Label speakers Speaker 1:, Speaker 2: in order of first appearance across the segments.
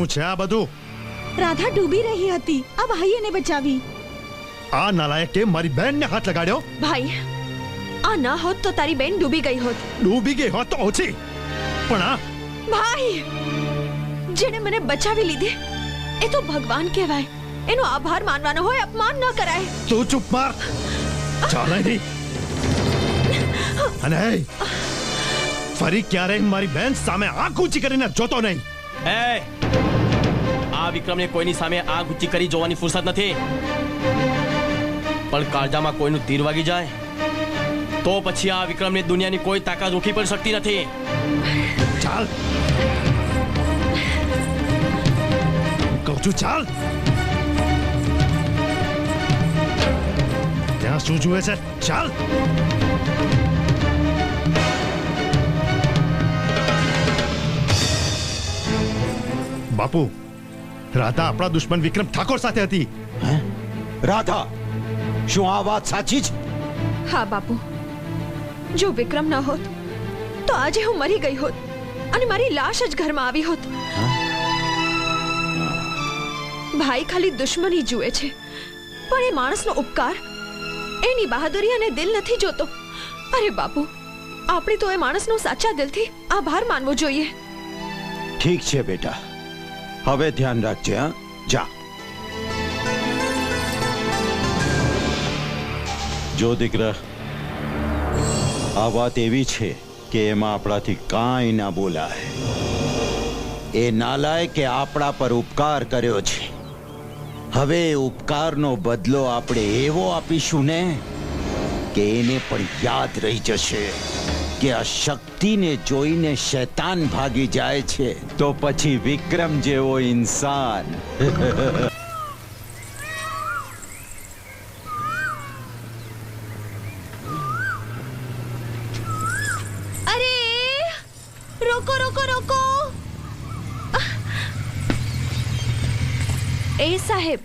Speaker 1: શું છે આ બધું?
Speaker 2: રાધા ડૂબી રહી હતી. આ ભાઈ એને બચાવી.
Speaker 1: આ નાલાયકે મારી બહેનને હાથ લગાડ્યો?
Speaker 3: ભાઈ આ ના હોત તો તારી બેન ડૂબી ગઈ હોત.
Speaker 1: ડૂબી ગઈ હોત તો ઓછી. પણ આ
Speaker 3: ભાઈ જેણે મને બચાવી લીધી એ તો ભગવાન કહેવાય. એનો આભાર માનવાનો હોય અપમાન ન કરાય.
Speaker 1: તું ચૂપ માર. ચાલે નહીં. અને ફરી ક્યારેય મારી બહેન સામે આંખ ઊંચી કરીને જોતો નહીં.
Speaker 4: એ આ વિક્રમને કોઈની સામે આ ઊંચી કરી જોવાની ફુરસત નથી. પણ કાળજામાં કોઈનું તીર વાગી જાય, તો પછી આ વિક્રમને દુનિયાની કોઈ તાકાત રોકી પણ શકતી નથી.
Speaker 1: ચાલ. કહું છું, ચાલ. ત્યાં શું જુએ છે? ચાલ. બાપુ રાધા આપણા દુશ્મન વિક્રમ ઠાકોર સાથે હતી.
Speaker 5: રાધા શું આ વાત સાચી છે?
Speaker 3: હા બાપુ. જો વિક્રમ ન હોત તો આજે હું મરી ગઈ હોત અને મારી લાશ જ ઘરમાં આવી હોત. ભાઈ ખાલી દુશ્મની જુએ છે પણ એ માણસનો ઉપકાર એની બહાદુરી અને દિલ નથી જોતો. અરે બાપુ આપણે તો એ માણસનો સાચા દિલથી આભાર માનવો જોઈએ.
Speaker 5: ઠીક છે બેટા. હવે ધ્યાન રાખજે, હા? જા. જો દીકરા, આ વાત એવી છે કે એમાં આપણાથી કાંઈ ના બોલાય. એ નાલાય કે આપણા પર ઉપકાર કર્યો છે. હવે ઉપકારનો બદલો આપણે એવો આપીશું ને કે એને પણ યાદ રહી જશે. કે આ શક્તિને જોઈને શૈતાન ભાગી જાય છે. તો પછી વિક્રમ જેવો ઇન્સાન.
Speaker 3: અરે! રોકો રોકો રોકો! એ સાહેબ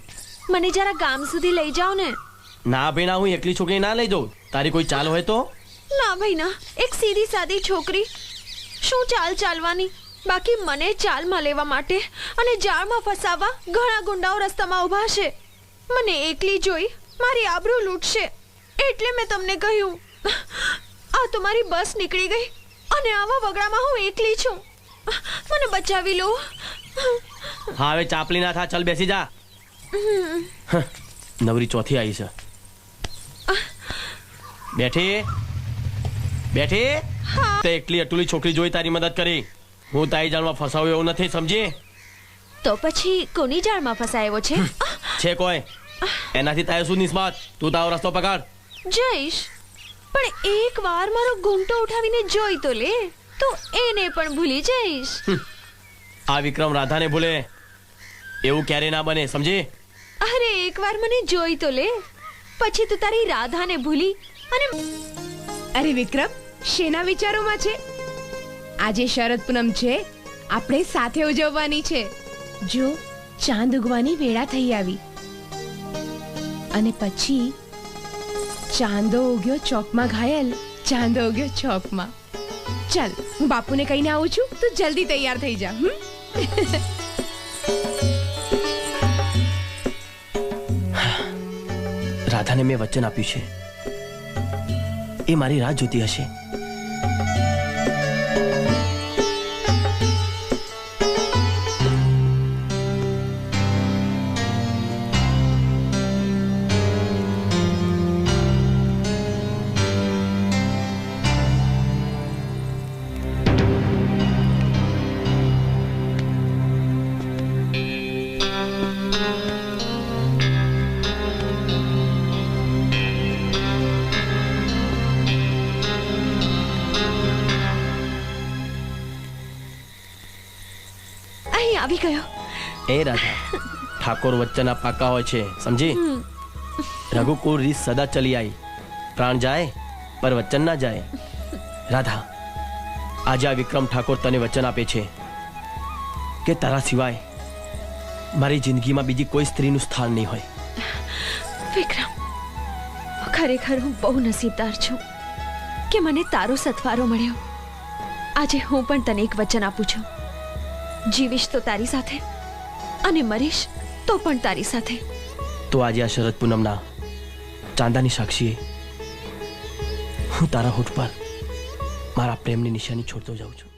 Speaker 3: મને જરા ગામ સુધી લઈ જાઓ ને
Speaker 4: ના બેના હું એકલી છોકરી ના લઈ જાઉં. તારી કોઈ ચાલ હોય તો?
Speaker 3: ના ભાઈ ના એક સીધી સાદી છોકરી. શું ચાલ ચાલવાની? બાકી મને ચાલમાં લેવા માટે અને જાળમાં ફસાવવા ઘણા ગુંડાઓ રસ્તામાં ઊભા છે. મને એકલી જોઈ મારી આબરૂ લૂંટશે. એટલે મેં તમને કહ્યું આ તો મારી બસ નીકળી ગઈ અને આવા વગડામાં હું એકલી છું. મને બચાવી લો.
Speaker 4: હા હવે ચાપલી ના થા ચલ બેસી જા. નવરી ચોથી આવી છે. બેઠી. બેઠી? તે એકલી અટુલી છોકરી જોઈ તારી મદદ કરી. હું તારી જાણમાં ફસાવ્યો એવું નથી સમજી?
Speaker 3: તો પછી કોની જાળમાં ફસાયો છે?
Speaker 4: છે કોઈ. એનાથી તારે શું નિસ્બત? તું તારો રસ્તો પકડ.
Speaker 3: જઈશ. પણ એક વાર મારો ઘૂંટો ઉઠાવીને જોઈ તો લે. તો એને પણ ભૂલી જઈશ.
Speaker 4: આ વિક્રમ રાધાને ભૂલે. એવું ક્યારે ના બને સમજી?
Speaker 3: અરે એકવાર મને જોઈ તો લે. પછી તું તારી રાધાને ભૂલી અને
Speaker 6: અરે વિક્રમ શેના વિચારોમાં છે? આજે શરદ પૂનમ છે, આપણે સાથે ઉજવવાની છે. જો ચાંદ ઉગવાની વેળા થઈ આવી. અને પછી ચાંદો ઉગ્યો ચોકમાં ઘાયલ, ચાંદો ઉગ્યો ચોકમાં. ચાલ, હું બાપુને કહીને આવું છું, તું જલ્દી તૈયાર થઈ જા?
Speaker 4: રાધાને મેં વચન આપ્યું છે. એ મારી રાહ જોતી હશે.
Speaker 3: Música આવી ગયો?
Speaker 4: એ રાધા ઠાકોર વચ્ચેના પાકા હોય છે સમજી? રઘુકુળ રીત સદા ચલી આવી પ્રાણ જાય પર વચન ના જાય. રાધા આજે આ વિક્રમ ઠાકોર તને વચન આપે છે કે તારા સિવાય મારી જિંદગીમાં બીજી કોઈ સ્ત્રીનું સ્થાન નહીં હોય.
Speaker 3: વિક્રમ ખરેખર હું બહુ નસીબદાર છું કે મને તારો સથવારો મળ્યો. આજે હું પણ તને એક વચન આપું છું. જીવીશ તો તારી સાથે અને મરીશ તો પણ તારી સાથે.
Speaker 4: તો આજે આ શરદ પૂનમના ચાંદાની સાક્ષીએ હું તારા હોઠ પર મારા પ્રેમની નિશાની છોડતો જાઉં છું.